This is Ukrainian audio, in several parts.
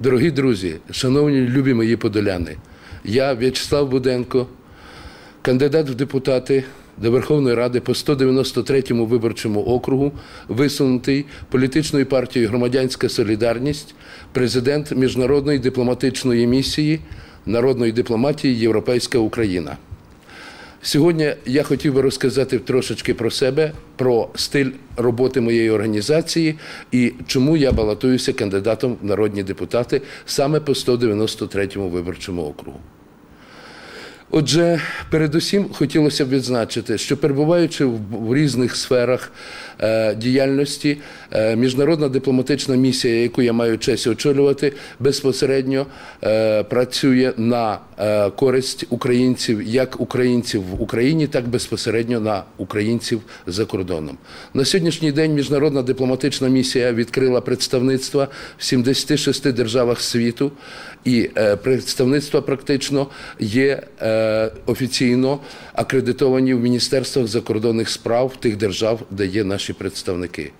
Дорогі друзі, шановні любі мої подоляни, я В'ячеслав Буденко, кандидат в депутати до Верховної Ради по 193-му виборчому округу, висунутий політичною партією Громадянська Солідарність, президент міжнародної дипломатичної місії народної дипломатії Європейська Україна. Сьогодні я хотів би розказати трошечки про себе, про стиль роботи моєї організації і чому я балотуюся кандидатом в народні депутати саме по 193-му виборчому округу. Отже, передусім хотілося б відзначити, що перебуваючи в різних сферах е, діяльності, е, міжнародна дипломатична місія, яку я маю честь очолювати, безпосередньо е, працює на користь українців, як українців в Україні, так безпосередньо на українців за кордоном. На сьогоднішній день міжнародна дипломатична місія відкрила представництва в 76 державах світу, і е, представництва практично є е, офіційно акредитовані в міністерствах закордонних справ тих держав, де є наші представники.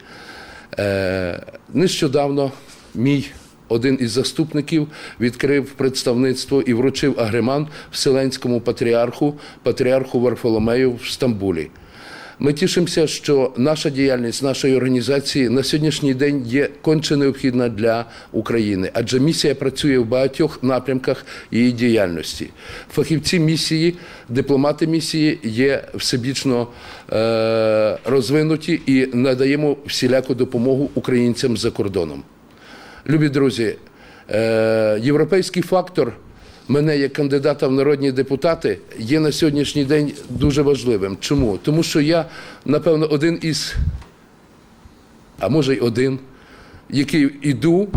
Е, Нещодавно мій один із заступників відкрив представництво і вручив агреман Вселенському патріарху, патріарху Варфоломею в Стамбулі. Ми тішимося, що наша діяльність нашої організації на сьогоднішній день є конче необхідна для України, адже місія працює в багатьох напрямках її діяльності. Фахівці місії, дипломати місії є всебічно е, розвинуті і надаємо всіляку допомогу українцям за кордоном. Любі друзі, е, європейський фактор мене як кандидата в народні депутати є на сьогоднішній день дуже важливим. Чому? Тому що я, напевно, один із, а може й один, який іду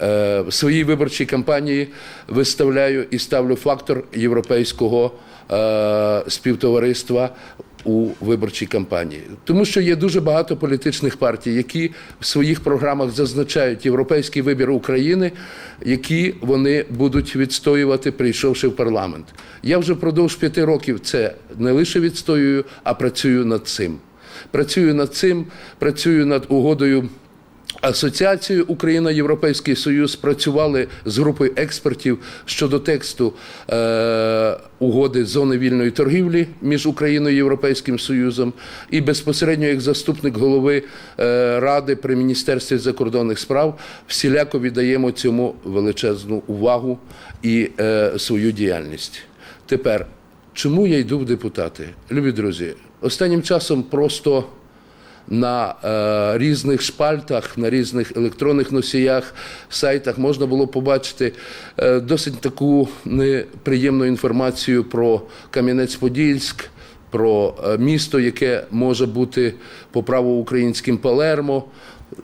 е, в своїй виборчій кампанії, виставляю і ставлю фактор європейського е, співтовариства у виборчій кампанії, тому що є дуже багато політичних партій, які в своїх програмах зазначають європейський вибір України, які вони будуть відстоювати, прийшовши в парламент. Я вже впродовж п'яти років це не лише відстоюю, а працюю над цим. Працюю над цим, працюю над угодою. Асоціацією Україна Європейський Союз працювали з групою експертів щодо тексту е, угоди зони вільної торгівлі між Україною і Європейським Союзом, і безпосередньо як заступник голови е, ради при міністерстві закордонних справ всіляко віддаємо цьому величезну увагу і е, свою діяльність. Тепер чому я йду в депутати? Любі друзі, останнім часом просто на е, різних шпальтах, на різних електронних носіях, сайтах можна було побачити е, досить таку неприємну інформацію про Кам'янець-Подільськ, про е, місто, яке може бути по праву українським Палермо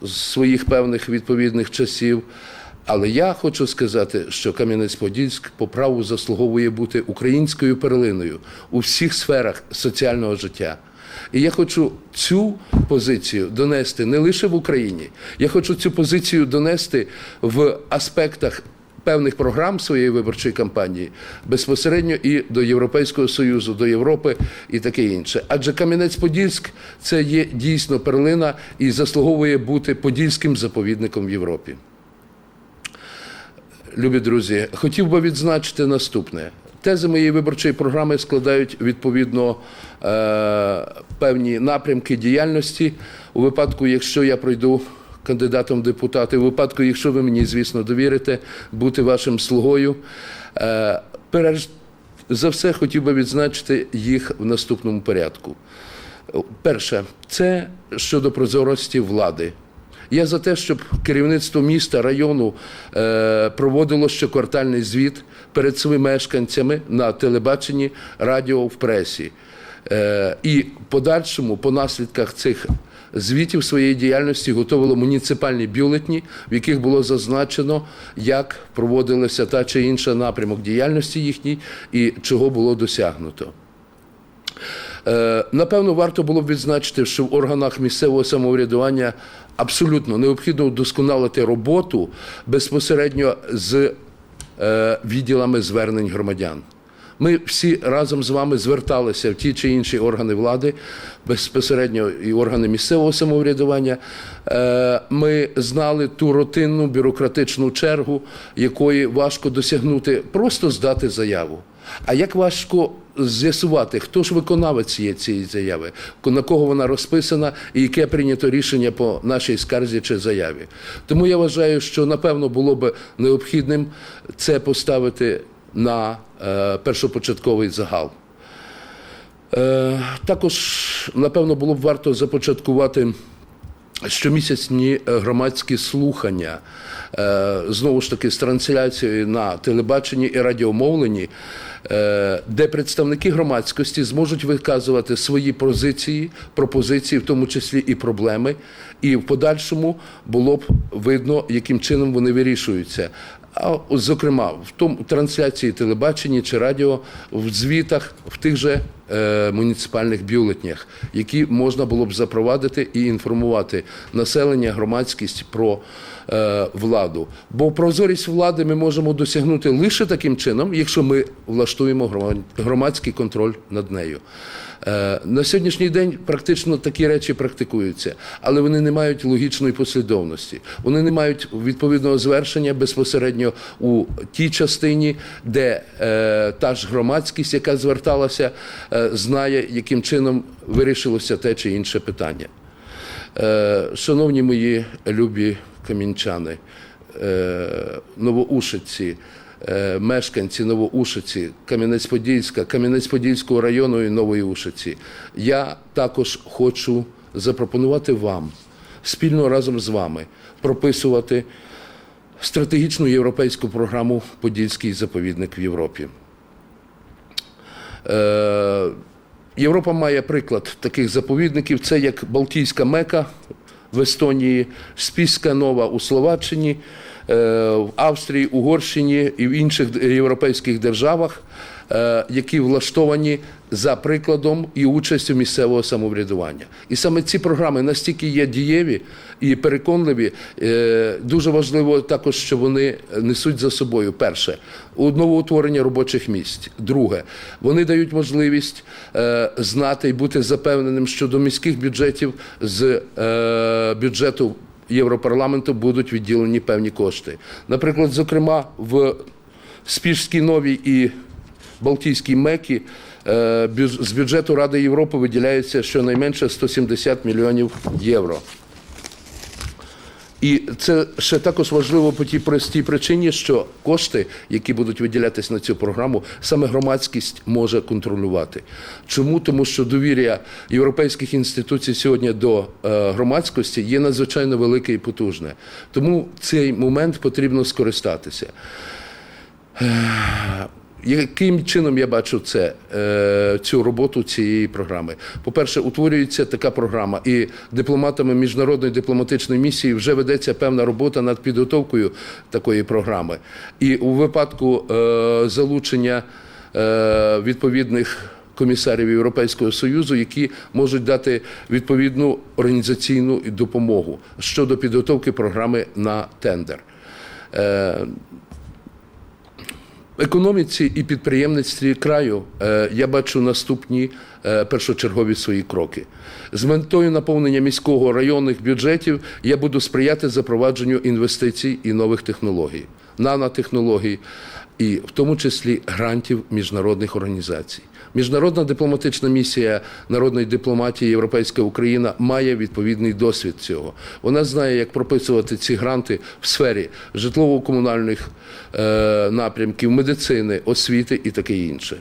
з своїх певних відповідних часів. Але я хочу сказати, що Кам'янець-Подільськ по праву заслуговує бути українською перлиною у всіх сферах соціального життя. І я хочу цю позицію донести не лише в Україні, я хочу цю позицію донести в аспектах певних програм своєї виборчої кампанії безпосередньо і до Європейського Союзу, до Європи і таке інше. Адже Кам'янець-Подільськ це є дійсно перлина і заслуговує бути подільським заповідником в Європі. Любі друзі, хотів би відзначити наступне. Тези моєї виборчої програми складають відповідно е, певні напрямки діяльності. У випадку, якщо я пройду кандидатом в депутати, у випадку, якщо ви мені, звісно, довірите, бути вашим слугою. Е, перш за все, хотів би відзначити їх в наступному порядку. Перше, це щодо прозорості влади. Я за те, щоб керівництво міста, району е, проводило щоквартальний звіт перед своїми мешканцями на телебаченні, радіо, в пресі. Е, і подальшому, по наслідках цих звітів своєї діяльності, готувало муніципальні бюлетні, в яких було зазначено, як проводилася та чи інша напрямок діяльності їхній і чого було досягнуто. Е, Напевно, варто було б відзначити, що в органах місцевого самоврядування абсолютно необхідно вдосконалити роботу безпосередньо з е, відділами звернень громадян. Ми всі разом з вами зверталися в ті чи інші органи влади, безпосередньо і органи місцевого самоврядування. Е, Ми знали ту рутинну бюрократичну чергу, якої важко досягнути, просто здати заяву. А як важко з'ясувати, хто ж виконавець є цієї заяви, на кого вона розписана і яке прийнято рішення по нашій скарзі чи заяві. Тому я вважаю, що напевно було б необхідним це поставити на першопочатковий загал. Е, також, напевно, було б варто започаткувати щомісячні е, громадські слухання, е, знову ж таки, з трансляцією на телебаченні і радіомовленні, е, де представники громадськості зможуть виказувати свої позиції, пропозиції, в тому числі і проблеми, і в подальшому було б видно, яким чином вони вирішуються. А зокрема, в тому трансляції телебаченні чи радіо, в звітах, в тих же е, муніципальних бюлетнях, які можна було б запровадити і інформувати населення, громадськість про е, владу. Бо прозорість влади ми можемо досягнути лише таким чином, якщо ми влаштуємо громадський контроль над нею. Е, На сьогоднішній день практично такі речі практикуються, але вони не мають логічної послідовності. Вони не мають відповідного звершення безпосередньо у тій частині, де е, та ж громадськість, яка зверталася, е, знає, яким чином вирішилося те чи інше питання. Е, Шановні мої любі камінчани, е, новоушиці, мешканці Новоушиці, Кам'янець-Подільська, Кам'янець-Подільського району і Нової Ушиці, я також хочу запропонувати вам спільно разом з вами прописувати стратегічну європейську програму Подільський заповідник в Європі. Е, Європа має приклад таких заповідників. Це як Балтійська Мека в Естонії, Спіська Нова у Словаччині, е, в Австрії, Угорщині і в інших європейських державах, е, які влаштовані за прикладом і участю місцевого самоврядування. І саме ці програми настільки є дієві і переконливі. е, Дуже важливо також, що вони несуть за собою перше новоутворення робочих місць. Друге, вони дають можливість е, знати і бути запевненим, що до міських бюджетів з е, бюджету Європарламенту будуть відділені певні кошти. Наприклад, зокрема, в Спішській Новій і Балтійській Мекі з бюджету Ради Європи виділяється щонайменше 170 мільйонів євро. І це ще також важливо по тій простій причині, що кошти, які будуть виділятись на цю програму, саме громадськість може контролювати. Чому? Тому що довір'я європейських інституцій сьогодні до е, громадськості є надзвичайно велике і потужне. Тому цей момент потрібно скористатися. Яким чином я бачу це, е, цю роботу цієї програми? По-перше, утворюється така програма, і дипломатами міжнародної дипломатичної місії вже ведеться певна робота над підготовкою такої програми. І у випадку е, залучення е, відповідних комісарів Європейського Союзу, які можуть дати відповідну організаційну допомогу щодо підготовки програми на тендер. Економіці і підприємництві краю е, я бачу наступні е, першочергові свої кроки. З метою наповнення міського районних бюджетів я буду сприяти запровадженню інвестицій і нових технологій, нанотехнологій, і в тому числі грантів міжнародних організацій. Міжнародна дипломатична місія народної дипломатії Європейська Україна має відповідний досвід цього. Вона знає, як прописувати ці гранти в сфері житлово-комунальних е, напрямків, медицини, освіти і таке інше.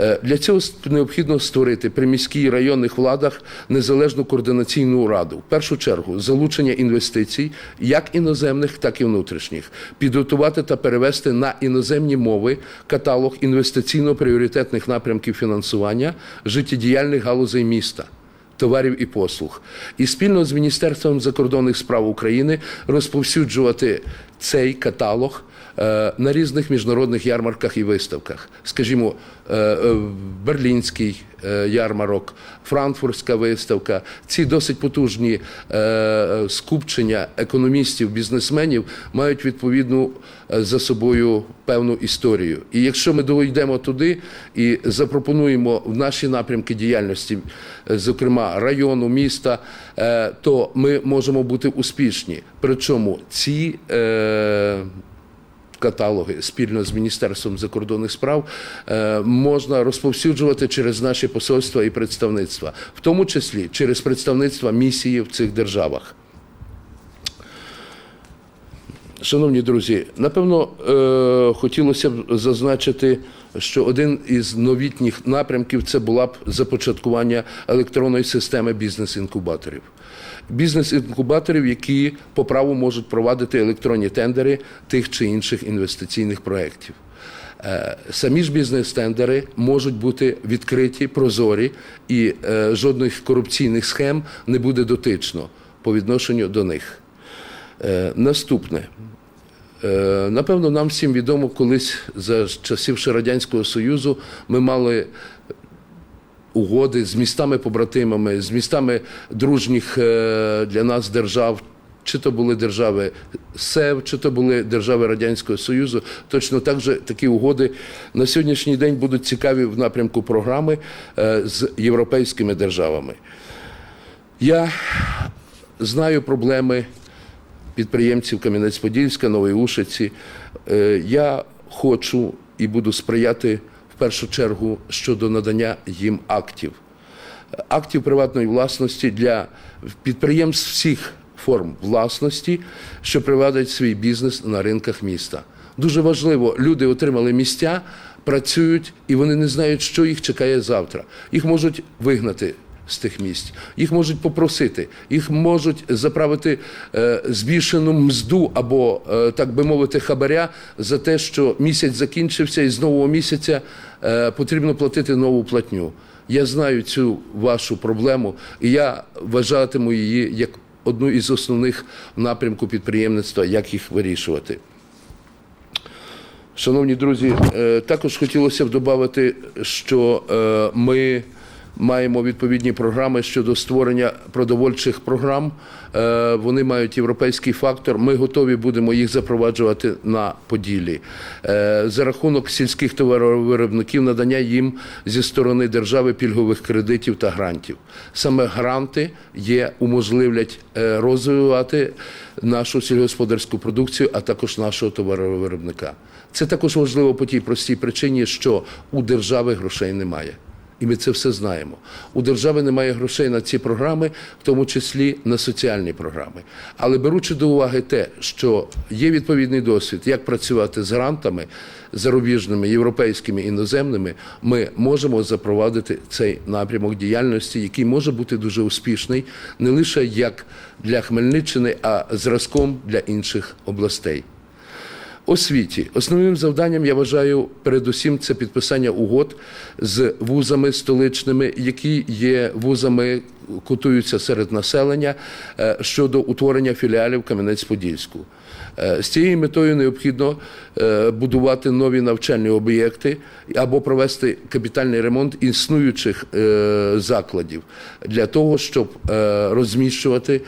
Е, Для цього необхідно створити при міській районних владах незалежну координаційну раду. В першу чергу залучення інвестицій, як іноземних, так і внутрішніх, підготувати та перевести на іноземні мови каталог інвестиційно-пріоритетних напрямків фінансування життєдіяльних галузей міста товарів і послуг, і спільно з Міністерством закордонних справ України розповсюджувати цей каталог е, на різних міжнародних ярмарках і виставках. Скажімо, е, е, Берлінський ярмарок, Франкфуртська виставка. Ці досить потужні скупчення економістів, бізнесменів мають відповідну за собою певну історію. І якщо ми дійдемо туди і запропонуємо в наші напрямки діяльності, зокрема району, міста, то ми можемо бути успішні. Причому ці е, каталоги спільно з Міністерством закордонних справ е, можна розповсюджувати через наші посольства і представництва, в тому числі через представництва місії в цих державах. Шановні друзі, напевно, е, хотілося б зазначити, що один із новітніх напрямків це була б започаткування електронної системи бізнес-інкубаторів. Бізнес-інкубаторів, які по праву можуть провадити електронні тендери тих чи інших інвестиційних проєктів. Е, Самі ж бізнес-тендери можуть бути відкриті, прозорі, і е, жодних корупційних схем не буде дотично по відношенню до них. Е, Наступне. Е, Напевно, нам всім відомо, колись за часів Радянського Союзу ми мали угоди з містами-побратимами, з містами дружніх е, для нас держав. Чи то були держави СЕВ, чи то були держави Радянського Союзу. Точно так же такі угоди на сьогоднішній день будуть цікаві в напрямку програми е, з європейськими державами. Я знаю проблеми підприємців Кам'янець-Подільська, Нової Ушиці. Е, Я хочу і буду сприяти в першу чергу щодо надання їм актів. Актів приватної власності для підприємств всіх форм власності, що приводять свій бізнес на ринках міста. Дуже важливо, люди отримали місця, працюють і вони не знають, що їх чекає завтра. Їх можуть вигнати з тих місць. Їх можуть попросити, їх можуть заправити е, збільшену мзду або, е, так би мовити, хабаря за те, що місяць закінчився, і з нового місяця е, потрібно платити нову платню. Я знаю цю вашу проблему, і я вважатиму її як одну із основних напрямку підприємництва, як їх вирішувати. Шановні друзі, також хотілося б додати, що ми маємо відповідні програми щодо створення продовольчих програм. Е, Вони мають європейський фактор. Ми готові будемо їх запроваджувати на Поділлі. Е, За рахунок сільських товаровиробників надання їм зі сторони держави пільгових кредитів та грантів. Саме гранти є уможливлять е, розвивати нашу сільськогосподарську продукцію, а також нашого товаровиробника. Це також важливо по тій простій причині, що у держави грошей немає. І ми це все знаємо. У держави немає грошей на ці програми, в тому числі на соціальні програми. Але беручи до уваги те, що є відповідний досвід, як працювати з грантами зарубіжними, європейськими, іноземними, ми можемо запровадити цей напрямок діяльності, який може бути дуже успішний не лише як для Хмельниччини, а зразком для інших областей. Освіті основним завданням я вважаю передусім це підписання угод з вузами столичними, які є вузами, котуються серед населення е, щодо утворення філіалів Кам'янець-Подільську. Е, З цією метою необхідно е, будувати нові навчальні об'єкти або провести капітальний ремонт існуючих закладів для того, щоб розміщувати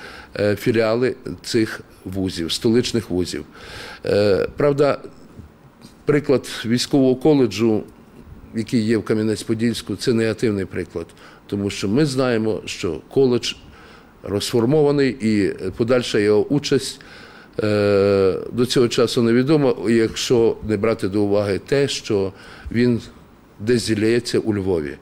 філіали цих вузів, столичних вузів. Е, Правда, приклад військового коледжу, який є в Кам'янець-Подільську, це негативний приклад, тому що ми знаємо, що коледж розформований і подальша його участь е, до цього часу невідомо, якщо не брати до уваги те, що він десь зілється у Львові.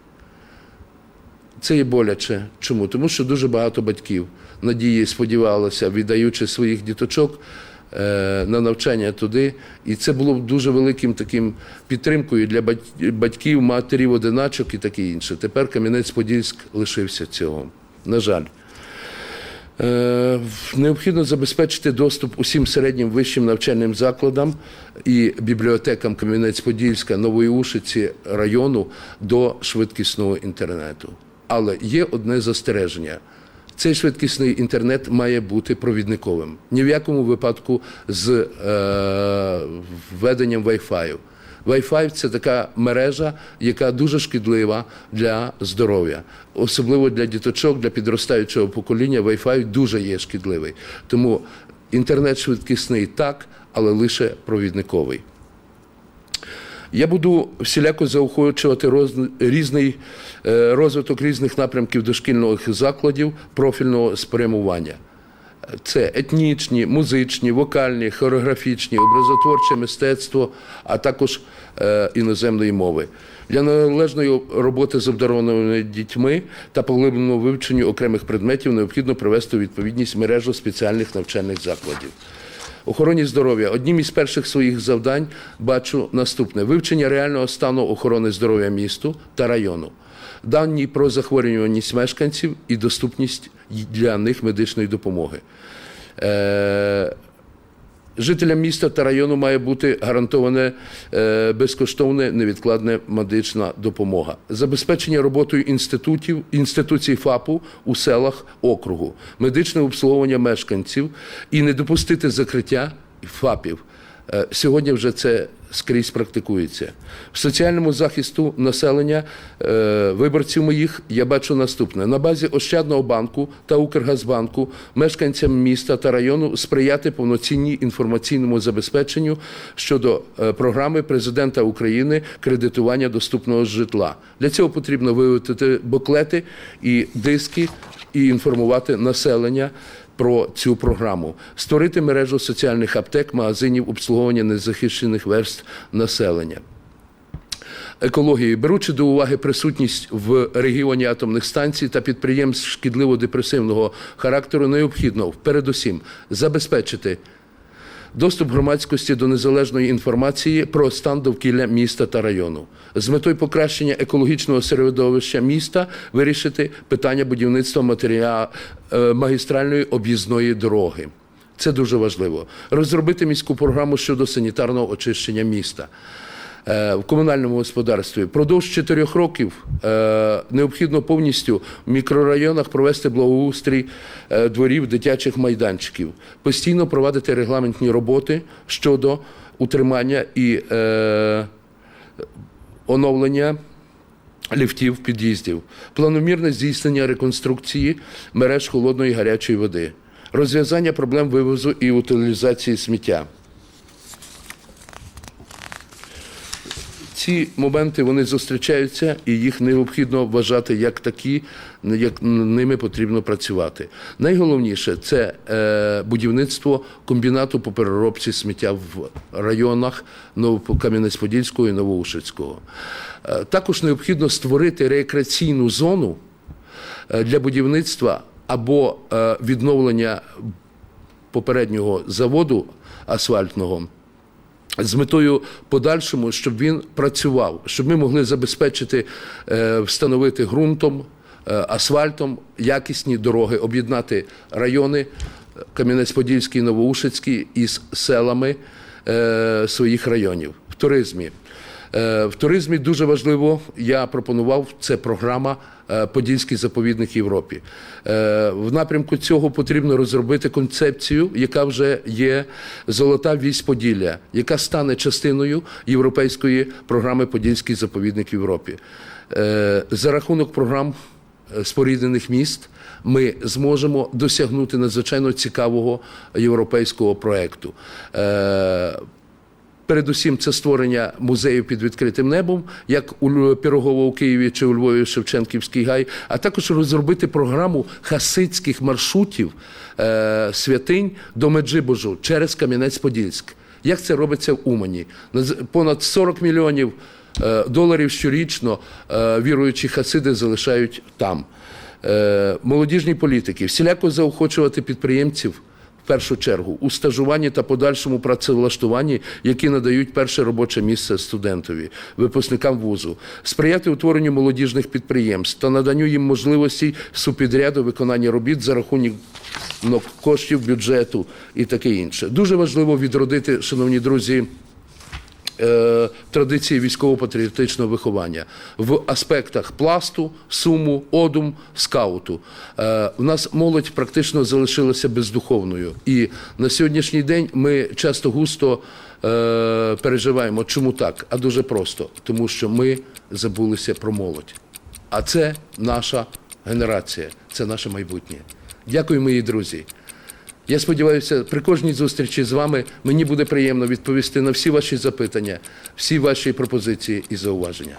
Це є боляче. Чому? Тому що дуже багато батьків надії сподівалися, віддаючи своїх діточок е, на навчання туди. І це було дуже великим таким підтримкою для батьків, матерів, одиначок і таке інше. Тепер Кам'янець-Подільськ лишився цього. На жаль. Е, Необхідно забезпечити доступ усім середнім вищим навчальним закладам і бібліотекам Кам'янець-Подільська, Нової Ушиці району до швидкісного інтернету. Але є одне застереження. Цей швидкісний інтернет має бути провідниковим. Ні в якому випадку з е, введенням Wi-Fi. Wi-Fi – це така мережа, яка дуже шкідлива для здоров'я, особливо для діточок, для підростаючого покоління. Wi-Fi дуже є шкідливий. Тому інтернет швидкісний так, але лише провідниковий. Я буду всіляко заохочувати різний е, розвиток різних напрямків дошкільних закладів профільного спрямування. Це етнічні, музичні, вокальні, хореографічні, образотворче мистецтво, а також е, іноземної мови. Для належної роботи з обдарованими дітьми та поглибленого вивченню окремих предметів необхідно привести у відповідність мережу спеціальних навчальних закладів. Охороні здоров'я. Одним із перших своїх завдань бачу наступне: вивчення реального стану охорони здоров'я місту та району, дані про захворюваність мешканців і доступність для них медичної допомоги. Жителям міста та району має бути гарантована е, безкоштовна невідкладна медична допомога, забезпечення роботою інститутів інституцій ФАПу у селах округу, медичне обслуговування мешканців і не допустити закриття ФАПів. Е, Сьогодні вже це скрізь практикується. В соціальному захисту населення е, виборців моїх я бачу наступне: на базі Ощадного банку та Укргазбанку мешканцям міста та району сприяти повноцінній інформаційному забезпеченню щодо е, програми президента України кредитування доступного житла. Для цього потрібно виготовити буклети і диски і інформувати населення про цю програму, створити мережу соціальних аптек, магазинів обслуговування незахищених верств населення. Екології, беручи до уваги присутність в регіоні атомних станцій та підприємств шкідливо-депресивного характеру, необхідно передусім забезпечити доступ громадськості до незалежної інформації про стан довкілля міста та району. З метою покращення екологічного середовища міста вирішити питання будівництва матеріа... е, магістральної об'їзної дороги. Це дуже важливо. Розробити міську програму щодо санітарного очищення міста. Е, В комунальному господарстві. Впродовж чотирьох років е, необхідно повністю в мікрорайонах провести благоустрій е, дворів дитячих майданчиків, постійно проводити регламентні роботи щодо утримання і оновлення ліфтів під'їздів, планомірне здійснення реконструкції мереж холодної і гарячої води, розв'язання проблем вивозу і утилізації сміття. Ці моменти вони зустрічаються, і їх необхідно вважати як такі, як ними потрібно працювати. Найголовніше це е, будівництво комбінату по переробці сміття в районах Кам'янець-Подільського і Новоушицького. Е, також необхідно створити рекреаційну зону е, для будівництва або відновлення попереднього заводу асфальтного з метою подальшому, щоб він працював, щоб ми могли забезпечити, е, встановити ґрунтом, е, асфальтом якісні дороги, об'єднати райони е, Кам'янець-Подільський, Новоушицький із селами своїх районів в туризмі. В туризмі дуже важливо, я пропонував, це програма Подільський заповідник Європі. Е, В напрямку цього потрібно розробити концепцію, яка вже є Золота вісь Поділля, яка стане частиною європейської програми Подільський заповідник Європі. Е, За рахунок програм е, споріднених міст ми зможемо досягнути надзвичайно цікавого європейського проекту. Передусім, це створення музею під відкритим небом, як у Пірогово у Києві чи у Львові Шевченківський гай, а також розробити програму хасидських маршрутів е, святинь до Меджибожу через Кам'янець-Подільськ. Як це робиться в Умані? Понад 40 мільйонів е, доларів щорічно е, віруючі хасиди залишають там. Е, молодіжні політики всіляко заохочувати підприємців першу чергу у стажуванні та подальшому працевлаштуванні, які надають перше робоче місце студентові, випускникам вузу, сприяти утворенню молодіжних підприємств та наданню їм можливостей супідряду виконання робіт за рахунок коштів бюджету і таке інше. Дуже важливо відродити, шановні друзі е, традиції військово-патріотичного виховання в аспектах пласту, суму, одум, скауту. Е, У нас молодь практично залишилася бездуховною. І на сьогоднішній день ми часто густо е, переживаємо. Чому так? А дуже просто, тому що ми забулися про молодь. А це наша генерація, це наше майбутнє. Дякую, мої друзі. Я сподіваюся, при кожній зустрічі з вами мені буде приємно відповісти на всі ваші запитання, всі ваші пропозиції і зауваження.